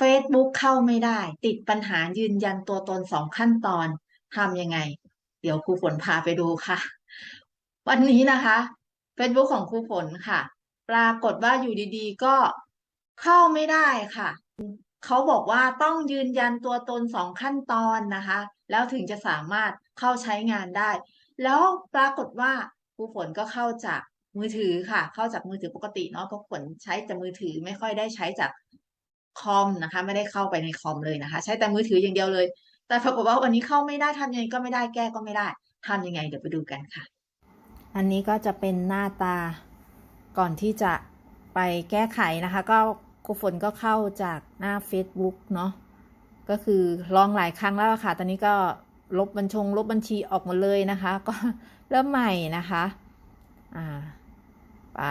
Facebook เข้าไม่ได้ ติดปัญหายืนยันตัวตนสองขั้นตอนทำยังไง เดี๋ยวครูฝนพาไปดูค่ะ วันนี้นะคะ Facebook ของครูฝนค่ะ ปรากฏว่าอยู่ดีๆ ก็เข้าไม่ได้ค่ะเขาบอกว่าต้องยืนยันตัวตนสองขั้นตอนนะคะ แล้วถึงจะสามารถเข้าใช้งานได้ แล้วปรากฏว่าครูฝนก็เข้าจากมือถือค่ะ เข้าจากมือถือปกติเนาะเพราะฝนใช้แต่มือถือไม่ค่อยได้ใช้จาก คอมนะคะ ไม่ได้เข้าไปในคอมเลยนะคะ ใช้แต่มือถืออย่างเดียวเลย แต่ปรากฏว่าวันนี้เข้าไม่ได้ทำยังไงก็ไม่ได้แก้ก็ไม่ได้ทำยังไงเดี๋ยวไปดูกันค่ะ อันนี้ก็จะเป็นหน้าตาก่อนที่จะไปแก้ไขนะคะ ก็ครูฝนก็เข้าจากหน้า Facebook เนาะก็คือลองหลายครั้งแล้วค่ะ ตอนนี้ก็ลบบัญชง ลบบัญชีออกหมดเลยนะคะ ก็เริ่มใหม่นะคะ อ่า ไป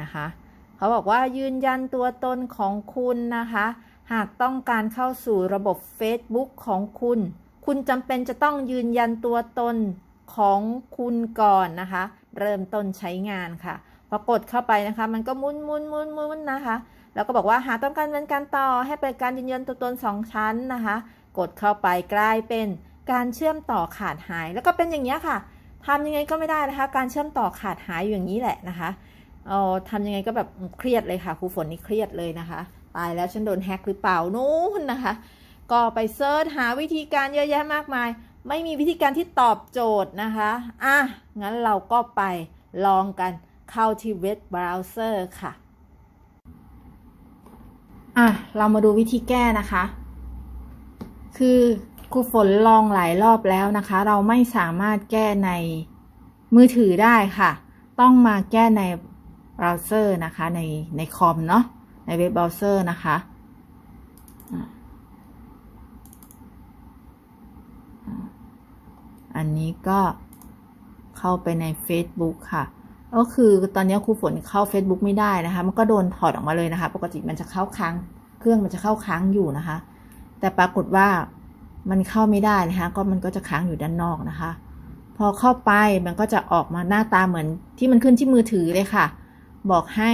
นะคะ เขาบอกว่ายืนยันตัวตนของคุณนะคะ หากต้องการเข้าสู่ระบบ Facebook ของคุณ คุณจำเป็นจะต้องยืนยันตัวตนของคุณก่อนนะคะ เริ่มต้นใช้งานค่ะพอกดเข้าไปนะคะ มันก็มุนมุนมุนมุนนะคะ แล้วก็บอกว่าหาต้องการดำเนินการต่อให้เปิดการยืนยันตัวตนสองชั้นนะคะ กดเข้าไปกลายเป็นการเชื่อมต่อขาดหาย แล้วก็เป็นอย่างนี้ค่ะทำยังไงก็ไม่ได้นะคะ การเชื่อมต่อขาดหายอยู่อย่างนี้แหละนะคะ เออทำยังไงก็แบบเครียดเลยค่ะครูฝนนี่เครียดเลยนะคะ ตายแล้วฉันโดนแฮ็กหรือเปล่านู้นนะคะ ก็ไปเซิร์ชหาวิธีการเยอะแยะมากมาย ไม่มีวิธีการที่ตอบโจทย์นะคะอะงั้นเราก็ไปลองกันเข้าที่เว็บเบราว์เซอร์ค่ะอะเรามาดูวิธีแก้นะคะ คือครูฝนลองหลายรอบแล้วนะคะ เราไม่สามารถแก้ในมือถือได้ค่ะ ต้องมาแก้ใน เบราว์เซอร์นะคะในในคอมเนาะในเว็บเบราว์เซอร์นะคะอันนี้ก็เข้าไปใน Facebook ค่ะ ก็คือตอนนี้ครูฝนเข้า Facebook ไม่ได้นะคะ มันก็โดนถอดออกมาเลยนะคะ ปกติมันจะเข้าค้าง เครื่องมันจะเข้าค้างอยู่นะคะ แต่ปรากฏว่ามันเข้าไม่ได้นะคะ ก็มันก็จะค้างอยู่ด้านนอกนะคะ พอเข้าไปมันก็จะออกมาหน้าตาเหมือนที่มันขึ้นที่มือถือเลยค่ะ บอกให้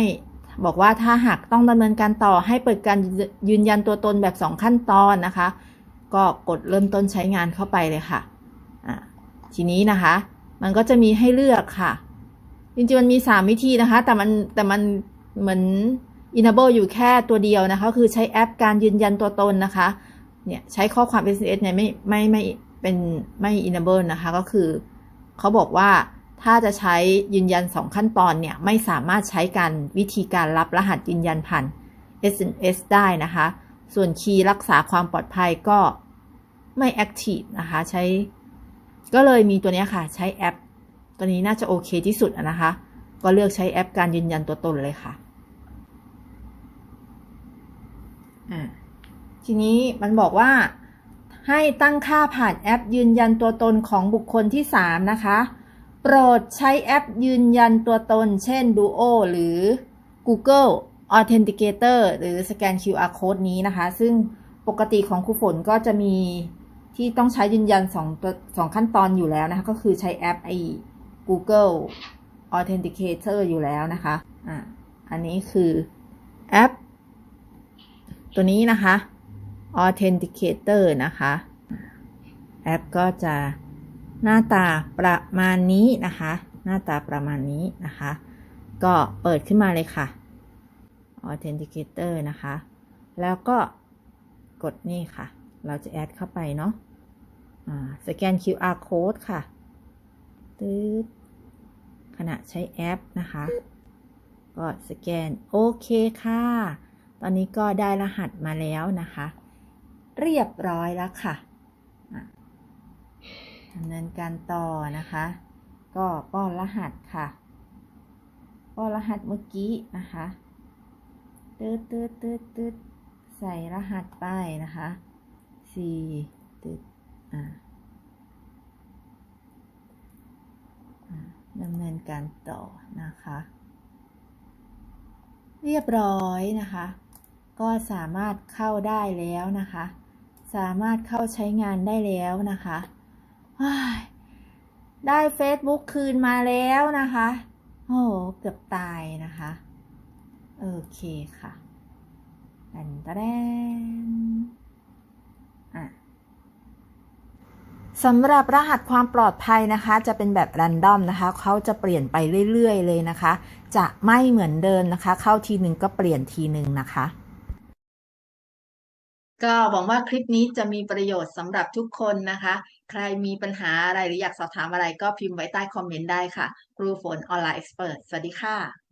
บอกว่าถ้าหากต้องดำเนินการต่อให้เปิดการยืนยันตัวตนแบบ 2 ขั้นตอนนะคะ ก็กดเริ่มต้นใช้งานเข้าไปเลยค่ะะทีนี้นะคะ มันก็จะมีให้เลือกค่ะ จริงๆมันมี 3 วิธีนะคะ แต่มันแต่มันเหมือน enable อยู่แค่ตัวเดียวนะคะ คือใช้แอปการยืนยันตัวตนนะคะ เนี่ยใช้ข้อความ SMS เนี่ยไม่ไม่ไม่เป็นไม่ enable นะคะ ก็คือเขาบอกว่า ถ้าจะใช้ยืนยัน 2 ขั้นตอนเนี่ยไม่สามารถใช้การวิธีการรับรหัสยืนยันผ่าน SMS ได้นะคะ ส่วนคีย์รักษาความปลอดภัยก็ไม่ active นะคะ ใช้ ก็เลยมีตัวนี้ค่ะ ใช้แอป ตัวนี้น่าจะโอเคที่สุดนะคะ ก็เลือกใช้แอปการยืนยันตัวตนเลยค่ะอ่าทีนี้มันบอกว่าให้ตั้งค่าผ่านแอปยืนยันตัวตนของบุคคลที่ 3 นะคะ โปรดใช้แอปยืนยันตัวตน เช่น Duo หรือ Google Authenticator หรือสแกน QR Code นี้นะคะ ซึ่งปกติของครูฝนก็จะมีที่ต้องใช้ยืนยัน2ตัว2ขั้นตอนอยู่แล้วนะคะ ก็คือใช้แอปไอ้ Google Authenticator อยู่แล้วนะคะอ่าอันนี้คือแอป ตัวนี้นะคะ Authenticator นะคะ แอปก็จะ หน้าตาประมาณนี้นะคะ หน้าตาประมาณนี้นะคะ ก็เปิดขึ้นมาเลยค่ะ Authenticator นะคะ แล้วก็กดนี่ค่ะ เราจะแอดเข้าไปเนาะสแกน QR code ค่ะตืดขณะใช้แอปนะคะ ก็สแกน โอเคค่ะ ตอนนี้ก็ได้รหัสมาแล้วนะคะ เรียบร้อยแล้วค่ะ ดำเนินการต่อนะคะ ก็ป้อนรหัสค่ะ ป้อนรหัสเมื่อกี้นะคะตืดตืดตืดตืดใส่รหัสไปนะคะสี่ตืดอ่าดำเนินการต่อนะคะ เรียบร้อยนะคะ ก็สามารถเข้าได้แล้วนะคะ สามารถเข้าใช้งานได้แล้วนะคะ ได้ Facebook คืนมาแล้วนะคะ โอ้เกือบตายนะคะ โอเคค่ะแอนตะแดนอะสำหรับรหัสความปลอดภัยนะคะ จะเป็นแบบ r รนดอมนะคะ เขาจะเปลี่ยนไปเรื่อยๆเลยนะคะ จะไม่เหมือนเดิมนะคะ เข้าทีหนึ่งก็เปลี่ยนทีหนึ่งนะคะ ก็หวังว่าคลิปนี้จะมีประโยชน์สำหรับทุกคนนะคะ ใครมีปัญหาอะไรหรืออยากสอบถามอะไรก็พิมพ์ไว้ใต้คอมเมนต์ได้ค่ะ ครูฝนออนไลน์เอ็กซ์เพรสสวัสดีค่ะ